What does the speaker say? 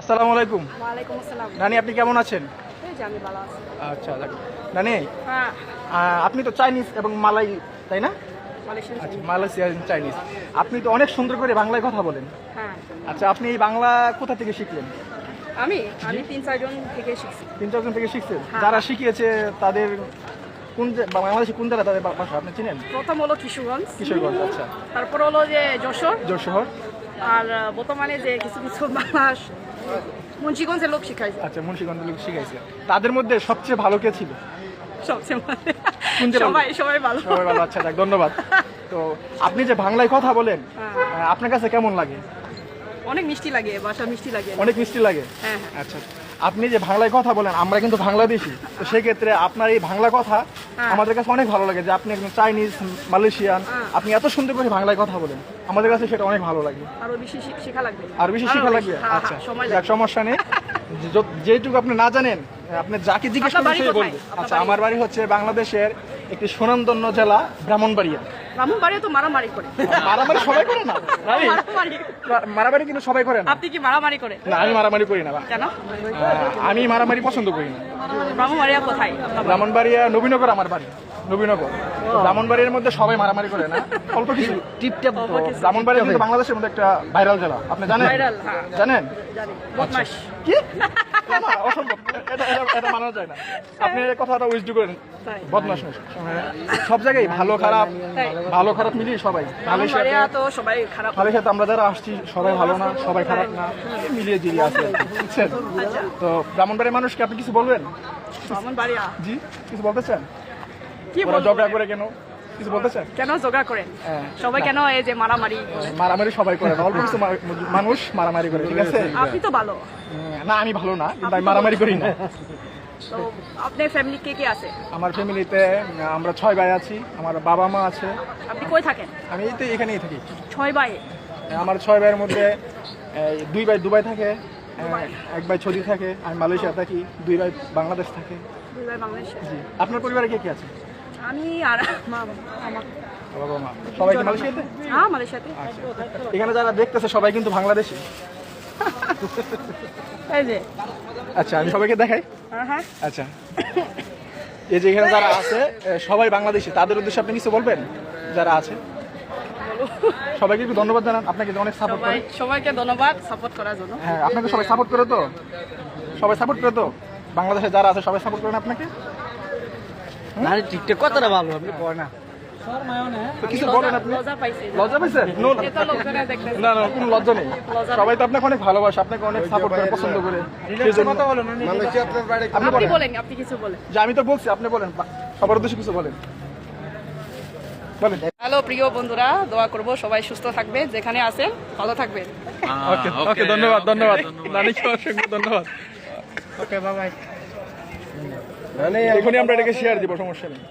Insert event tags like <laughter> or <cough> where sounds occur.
আসসালামু আলাইকুম। ওয়ালাইকুম আসসালাম। নানি আপনি কেমন আছেন? আমি ভালো আছি। আচ্ছা। নানি হ্যাঁ। আপনি তো চাইনিজ এবং মালাই তাই না? আচ্ছা মালয়েশিয়ান চাইনিজ। আপনি তো অনেক সুন্দর করে বাংলায় কথা বলেন। হ্যাঁ। আচ্ছা আপনি এই বাংলা কোথা থেকে শিখলেন? আমি? আমি তিন চারজন থেকে শিখছি। তিন চারজন থেকে শিখছেন? হ্যাঁ। যারা শিখিয়েছে তাদের কোন বাংলাদেশে কোন জেলা তাদের ভাষা আপনি চিনেন? প্রথম হলো কিশোরগঞ্জ। কিশোরগঞ্জ আচ্ছা। তারপর হলো যে যশোর। শহর আর বর্তমানে যে কিছু কিছু বাংলা মুন্সিগঞ্জের লোক শিখাইছে। আচ্ছা মুন্সিগঞ্জ লোক শিখাইছে। তাদের মধ্যে সবচেয়ে ভালো কে ছিল? সবচেয়ে? সবাই সবাই ভালো। সবাই ভালো আচ্ছা যাক ধন্যবাদ। তো আপনি যে বাংলায় কথা বলেন হ্যাঁ। আপনার কাছে কেমন লাগে? অনেক মিষ্টি লাগে বাসা মিষ্টি লাগে। অনেক মিষ্টি লাগে? হ্যাঁ হ্যাঁ। আচ্ছা আপনি যে বাংলায় কথা বলেন আমরা কিন্তু বাংলাদেশি। তো সেক্ষেত্রে আপনার এই বাংলা কথা। আমাদের কাছে অনেক ভালো লাগে যে আপনি একজন চাইনিজ মালয়েশিয়ান হ্যাঁ। আপনি এত সুন্দর করে বাংলায় কথা বলেন। আমাদের কাছে সেটা অনেক ভালো লাগে। আরও বেশি শেখা লাগবে। আর বেশি শেখা লাগবে? হ্যাঁ, আচ্ছা। হ্যাঁ, সমস্যা নেই। যেটুকু আপনি না জানেন আপনি যাকে জিজ্ঞেস করবেন? বলবে। আচ্ছা আমার বাড়ি হচ্ছে বাংলাদেশের একটি সুনামধন্য জেলা ব্রাহ্মণবাড়িয়া। ব্রাহ্মণবাড়ি তো মারামারি করে। মারামারি সবাই করে না? মারামারি। মারামারি। কিন্তু সবাই করে না। আপনি কি মারামারি করে? না আমি মারামারি করি না কেন? আমি মারামারি পছন্দ করি না। ব্রাহ্মণবাড়িয়া কোথায়? ব্রাহ্মণ বাড়িয়া ব্রাহ্মণবাড়িয়া নবীনগর আমার বাড়ি। নবীনগর। ব্রাহ্মণবাড়ির মধ্যে সবাই মারামারি করে না? <laughs> অল্প কিছু। টিপটাপ। ব্রাহ্মণবাড়িয়া কিন্তু বাংলাদেশের মধ্যে একটা ভাইরাল জেলা। আপনি জানেন? হ্যাঁ। জানেন? বদমাস কি? <laughs> না, না, অসম্ভব। এটা এটা- এটা মানা যায় না। আপনি এই কথাটা উইজডু করেন। বদমাস সব জায়গায় ভালো খারাপ ভালো খারাপ মিলিয়ে সবাই। তো সবাই খারাপ। ভালোর আমরা যারা আসছি সবাই ভালো না সবাই খারাপ না। মিলিয়ে আছে। বুঝছেন? আচ্ছা। তো ব্রাহ্মণবাড়ির মানুষকে আপনি কিছু বলবেন? ব্রাহ্মণবাড়িয়া? জি কিছু বলতে চান? ওরা? ঝগড়া করে কেন? কিছু বলতে চান কেন জোগাড় করেন হ্যাঁ। সবাই কেন এই যে মারামারি করে? মারামারি সবাই করে অল্প কিছু মানুষ মারামারি করে ঠিক আছে? আপনি তো ভালো। না আমি ভালো না কিন্তু আমি মারামারি করি না। তো আপনার ফ্যামিলি কে কে আছে? আমার ফ্যামিলিতে আমরা ছয় ভাই আছি আমার বাবা মা আছে। আপনি কই থাকেন? আমি তো এখানেই থাকি। ছয় ভাই? আমার ছয় ভাইয়ের মধ্যে দুই ভাই দুবাই থাকে এক ভাই ছদি থাকে আমি মালয়েশিয়া থাকি দুই ভাই বাংলাদেশ থাকে। দুই ভাই বাংলাদেশে। জি। আপনার পরিবারে কে কে আছে? আমি আর মা আমার বাবা মা। সবাই কি মালয়েশিয়াতে? হ্যাঁ মালয়েশিয়াতে। আচ্ছা। এখানে যারা দেখতেছে সবাই কিন্তু বাংলাদেশি। এই যে। আচ্ছা আমি সবাইকে দেখাই। হ্যাঁ হ্যাঁ। আচ্ছা। এই যে এখানে যারা আছে সবাই বাংলাদেশি। তাদের উদ্দেশ্যে আপনি কিছু বলবেন? যারা আছে। সবাইকে একটু ধন্যবাদ জানান। আপনাকে অনেক সাপোর্ট করে। সবাইকে ধন্যবাদ সাপোর্ট করার জন্য। হ্যাঁ আপনাকে সবাই সাপোর্ট করে তো? সবাই সাপোর্ট করে তো? বাংলাদেশে যারা আছে সবাই সাপোর্ট করেন আপনাকে? কথাটা ভালো আপনি কয় না। কিছু বলেন আপনি? লজ্জা পাইছেন No, no. এটা লোকজনে দেখতেছে। না না কোনো লজ্জা নেই। সবাই তো আপনাকে অনেক ভালোবাসে আপনাকে অনেক সাপোর্ট করে পছন্দ করে। সেই জন্য- আপনি আপনি বলেন। আপনি কিছু বলেন। যে আমি তো বলছি আপনি বলেন বা- সবার উদ্দেশ্যে কিছু বলেন। বলেন। হ্যালো প্রিয় বন্ধুরা দোয়া করব সবাই সুস্থ থাকবে যেখানে আছেন ভালো থাকবেন। ওকে ওকে ধন্যবাদ ধন্যবাদ। নানিকে অসংখ্য ধন্যবাদ। ওকে বাবাই এখনই আমরা এটাকে শেয়ার দিব সমস্যা নেই।